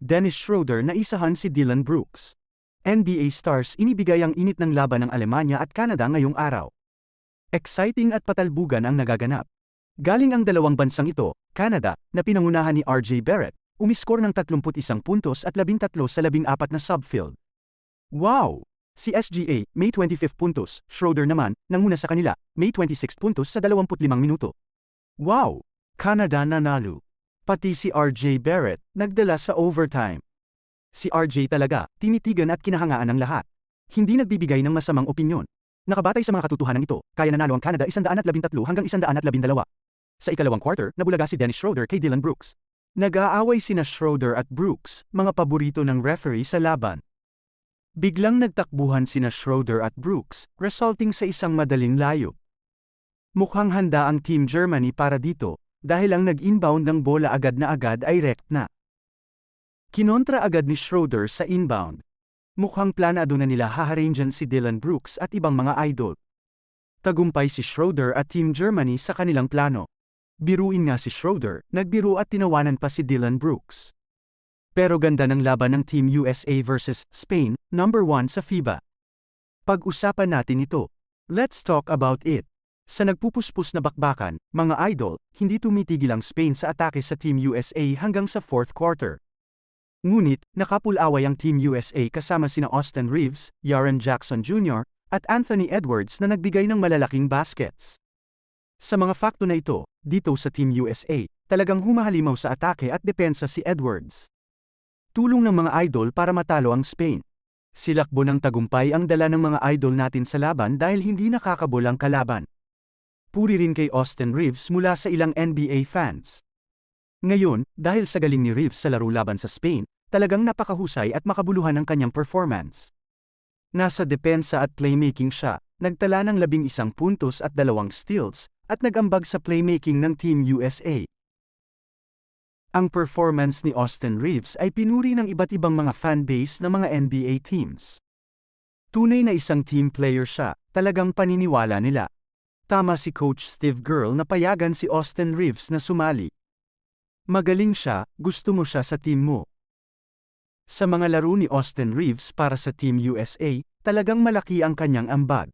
Dennis Schroeder na isahan si Dylan Brooks. NBA Stars inibigay ang init ng laban ng Alemanya at Canada ngayong araw. Exciting at patalbugan ang nagaganap. Galing ang dalawang bansang ito, Canada, na pinangunahan ni RJ Barrett, umiskor ng 31 puntos at 13 sa 14 na subfield. Wow! Si SGA, may 25 puntos, Schroeder naman, nanguna sa kanila, may 26 puntos sa 25 minuto. Wow! Canada nanalo. Pati si RJ Barrett, nagdala sa overtime. Si RJ talaga, tinitigan at kinahangaan ng lahat. Hindi nagbibigay ng masamang opinyon. Nakabatay sa mga katotohanan ito, kaya nanalo ang Canada 113 hanggang 112. Sa ikalawang quarter, nabulaga si Dennis Schroeder kay Dylan Brooks. Nag-aaway sina Schroeder at Brooks, mga paborito ng referee sa laban. Biglang nagtakbuhan sina Schroeder at Brooks, resulting sa isang madaling layo. Mukhang handa ang Team Germany para dito, dahil ang nag-inbound ng bola agad na agad ay rect na. Kinontra agad ni Schroeder sa inbound. Mukhang planado na nila haharangan si Dylan Brooks at ibang mga idol. Tagumpay si Schroeder at Team Germany sa kanilang plano. Biruin nga si Schroeder, nagbiro at tinawanan pa si Dylan Brooks. Pero ganda ng laban ng Team USA versus Spain, number 1 sa FIBA. Pag-usapan natin ito. Let's talk about it. Sa nagpupuspos na bakbakan, mga idol, hindi tumitigil ang Spain sa atake sa Team USA hanggang sa fourth quarter. Ngunit, nakapulaway ang Team USA kasama sina Austin Reeves, Jaren Jackson Jr., at Anthony Edwards na nagbigay ng malalaking baskets. Sa mga fakto na ito, dito sa Team USA, talagang humahalimaw sa atake at depensa si Edwards. Tulong ng mga idol para matalo ang Spain. Silakbo ng tagumpay ang dala ng mga idol natin sa laban dahil hindi nakakabol ang kalaban. Puri rin kay Austin Reeves mula sa ilang NBA fans. Ngayon, dahil sa galing ni Reeves sa laro laban sa Spain, talagang napakahusay at makabuluhan ang kanyang performance. Nasa depensa at playmaking siya, nagtala ng labing isang puntos at dalawang steals, at nagambag sa playmaking ng Team USA. Ang performance ni Austin Reeves ay pinuri ng iba't ibang mga fanbase ng mga NBA teams. Tunay na isang team player siya, talagang paniniwala nila. Tama si Coach Steve Girl na payagan si Austin Reeves na sumali. Magaling siya, gusto mo siya sa team mo. Sa mga laro ni Austin Reeves para sa Team USA, talagang malaki ang kanyang ambag.